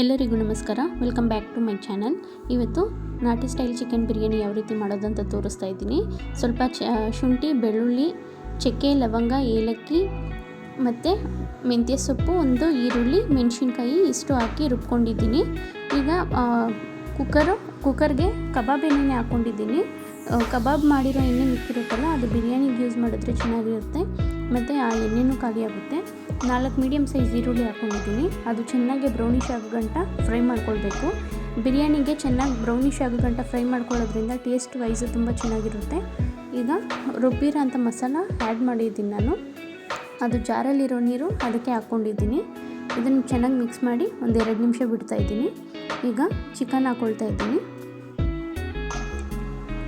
ಎಲ್ಲರಿಗೂ ನಮಸ್ಕಾರ. Welcome back to my channel ಇವತ್ತು ನಾಟಿ ಸ್ಟೈಲ್ ಚಿಕನ್ ಬಿರಿಯಾನಿ ಯಾವ ರೀತಿ ಮಾಡೋದಂತ ತೋರಿಸ್ತಾ ಇದ್ದೀನಿ. ಸ್ವಲ್ಪ ಚ ಶುಂಠಿ, ಬೆಳ್ಳುಳ್ಳಿ, ಚಕ್ಕೆ, ಲವಂಗ, ಏಲಕ್ಕಿ ಮತ್ತು ಮೆಂತ್ಯ ಸೊಪ್ಪು, ಒಂದು ಈರುಳ್ಳಿ, ಮೆಣಸಿನ್ಕಾಯಿ ಇಷ್ಟು ಹಾಕಿ ರುಬ್ಕೊಂಡಿದ್ದೀನಿ. ಈಗ ಕುಕ್ಕರು ಕುಕ್ಕರ್ಗೆ ಕಬಾಬ್ ಎಣ್ಣೆನೇ ಹಾಕ್ಕೊಂಡಿದ್ದೀನಿ. ಕಬಾಬ್ ಮಾಡಿರೋ ಎಣ್ಣೆ ಮಿಕ್ಕಿರುತ್ತಲ್ಲ, ಅದು ಬಿರಿಯಾನಿಗೆ ಯೂಸ್ ಮಾಡಿದ್ರೆ ಚೆನ್ನಾಗಿರುತ್ತೆ. ಮತ್ತು ಆ ಎಣ್ಣೆನೂ ಖಾಲಿ ಆಗುತ್ತೆ ನಾಲ್ಕು ಮೀಡಿಯಮ್ ಸೈಜ್ ಈರುಳ್ಳಿ ಹಾಕ್ಕೊಂಡಿದ್ದೀನಿ ಅದು ಚೆನ್ನಾಗಿ ಬ್ರೌನಿಶ್ ಆಗೋ ಗಂಟ ಫ್ರೈ ಮಾಡ್ಕೊಳ್ಬೇಕು. ಬಿರಿಯಾನಿಗೆ ಚೆನ್ನಾಗಿ ಬ್ರೌನಿಶ್ ಆಗೋ ಗಂಟ ಫ್ರೈ ಮಾಡ್ಕೊಳ್ಳೋದ್ರಿಂದ ಟೇಸ್ಟ್ ವೈಸು ತುಂಬ ಚೆನ್ನಾಗಿರುತ್ತೆ. ಈಗ ರುಬ್ಬಿರೋ ಅಂಥ ಮಸಾಲ ಆ್ಯಡ್ ಮಾಡಿದ್ದೀನಿ ನಾನು. ಅದು ಜಾರಲ್ಲಿರೋ ನೀರು ಅದಕ್ಕೆ ಹಾಕ್ಕೊಂಡಿದ್ದೀನಿ ಇದನ್ನು ಚೆನ್ನಾಗಿ ಮಿಕ್ಸ್ ಮಾಡಿ ಒಂದು ಎರಡು ನಿಮಿಷ ಬಿಡ್ತಾ ಇದ್ದೀನಿ. ಈಗ ಚಿಕನ್ ಹಾಕ್ಕೊಳ್ತಾ ಇದ್ದೀನಿ.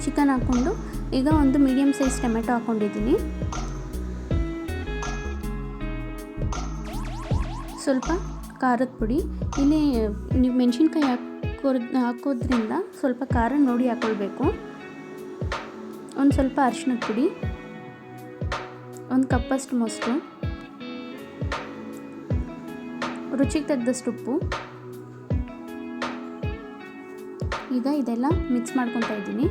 ಚಿಕನ್ ಹಾಕ್ಕೊಂಡು ಈಗ ಒಂದು ಮೀಡಿಯಮ್ ಸೈಜ್ ಟೊಮೆಟೊ ಹಾಕ್ಕೊಂಡಿದ್ದೀನಿ ಸ್ವಲ್ಪ ಖಾರದ ಪುಡಿ. ಇಲ್ಲಿ ನೀವು ಮೆಣಸಿನ್ಕಾಯಿ ಹಾಕೋ ಹಾಕೋದ್ರಿಂದ ಸ್ವಲ್ಪ ಖಾರ ನೋಡಿ ಹಾಕ್ಕೊಳ್ಬೇಕು ಒಂದು ಸ್ವಲ್ಪ ಅರಿಶಿನದ ಪುಡಿ. ಒಂದು ಕಪ್ಪಷ್ಟು ಮೊಸರು. ರುಚಿಗೆ ತಗ್ದಷ್ಟು ಉಪ್ಪು. ಈಗ ಇದೆಲ್ಲ ಮಿಕ್ಸ್ ಮಾಡ್ಕೊತಾ ಇದ್ದೀನಿ.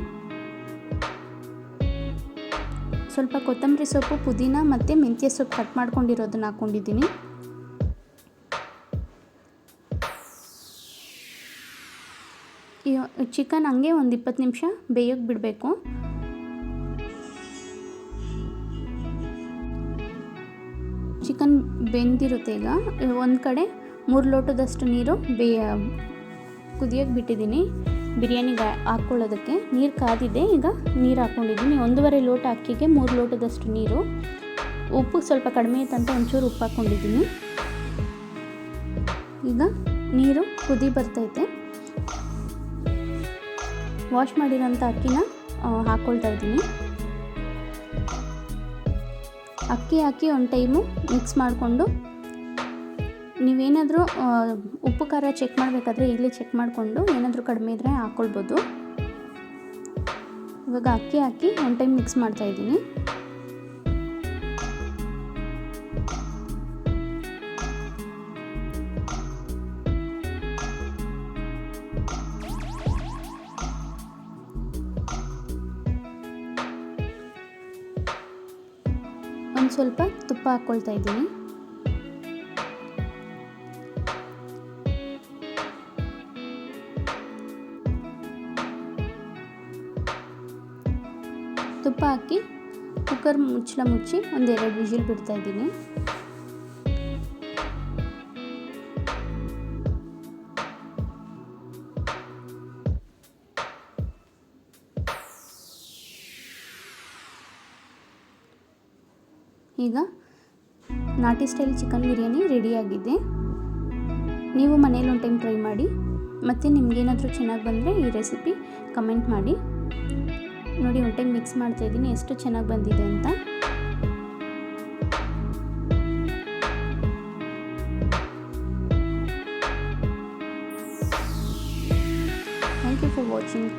ಸ್ವಲ್ಪ ಕೊತ್ತಂಬರಿ ಸೊಪ್ಪು, ಪುದೀನ ಮತ್ತು ಮೆಂತ್ಯ ಸೊಪ್ಪು ಕಟ್ ಮಾಡ್ಕೊಂಡಿರೋದನ್ನ ಹಾಕ್ಕೊಂಡಿದ್ದೀನಿ ಚಿಕನ್ ಹಂಗೆ ಒಂದು ಇಪ್ಪತ್ತು ನಿಮಿಷ ಬೇಯೋಕೆ ಬಿಡಬೇಕು. ಚಿಕನ್ ಬೆಂದಿರುತ್ತೆ ಈಗ. ಒಂದು ಕಡೆ ಮೂರು ಲೋಟದಷ್ಟು ನೀರು ಬೇ, ಕುದಿಯೋಕೆ ಬಿಟ್ಟಿದ್ದೀನಿ. ಬಿರಿಯಾನಿಗೆ ಹಾಕ್ಕೊಳ್ಳೋದಕ್ಕೆ ನೀರು ಕಾದಿದೆ. ಈಗ ನೀರು ಹಾಕ್ಕೊಂಡಿದ್ದೀನಿ ಒಂದೂವರೆ ಲೋಟ ಅಕ್ಕಿಗೆ ಮೂರು ಲೋಟದಷ್ಟು ನೀರು. ಉಪ್ಪು ಸ್ವಲ್ಪ ಕಡಿಮೆ ಇತ್ತಂತ ಒಂಚೂರು ಉಪ್ಪು ಹಾಕ್ಕೊಂಡಿದ್ದೀನಿ ಈಗ ನೀರು ಕುದಿ ಬರ್ತೈತೆ ವಾಶ್ ಮಾಡಿರೋಂಥ ಅಕ್ಕಿನ ಹಾಕ್ಕೊಳ್ತಾ ಇದ್ದೀನಿ. ಅಕ್ಕಿ ಹಾಕಿ ಒಂದು ಟೈಮು ಮಿಕ್ಸ್ ಮಾಡಿಕೊಂಡು ನೀವೇನಾದರೂ ಉಪ್ಪು ಖಾರ ಚೆಕ್ ಮಾಡಬೇಕಾದ್ರೆ ಈಗಲೇ ಚೆಕ್ ಮಾಡಿಕೊಂಡು ಏನಾದರೂ ಕಡಿಮೆ ಇದ್ದರೆ ಹಾಕ್ಕೊಳ್ಬೋದು ಇವಾಗ ಅಕ್ಕಿ ಹಾಕಿ ಒಂದು ಟೈಮ್ ಮಿಕ್ಸ್ ಮಾಡ್ತಾ ಸ್ವಲ್ಪ ತುಪ್ಪ ಹಾಕ್ಕೊಳ್ತಾ ಇದ್ದೀನಿ. ತುಪ್ಪ ಹಾಕಿ ಕುಕ್ಕರ್ ಮುಚ್ಚಳ ಮುಚ್ಚಿ ಒಂದೆರಡು ವಿಜಿಲ್ ಬಿಡ್ತಾ ಇದ್ದೀನಿ. ಈಗ ನಾಟಿ ಸ್ಟೈಲ್ ಚಿಕನ್ ಬಿರಿಯಾನಿ ರೆಡಿಯಾಗಿದೆ. ನೀವು ಮನೇಲಿ ಒಂದು ಟೈಮ್ ಟ್ರೈ ಮಾಡಿ. ಮತ್ತು ನಿಮಗೇನಾದರೂ ಚೆನ್ನಾಗಿ ಬಂದರೆ ಈ ರೆಸಿಪಿ ಕಮೆಂಟ್ ಮಾಡಿ. ನೋಡಿ, ಒಂದು ಟೈಮ್ ಮಿಕ್ಸ್ ಮಾಡ್ತಾ ಇದ್ದೀನಿ. ಎಷ್ಟು ಚೆನ್ನಾಗಿ ಬಂದಿದೆ ಅಂತ. Thank you for watching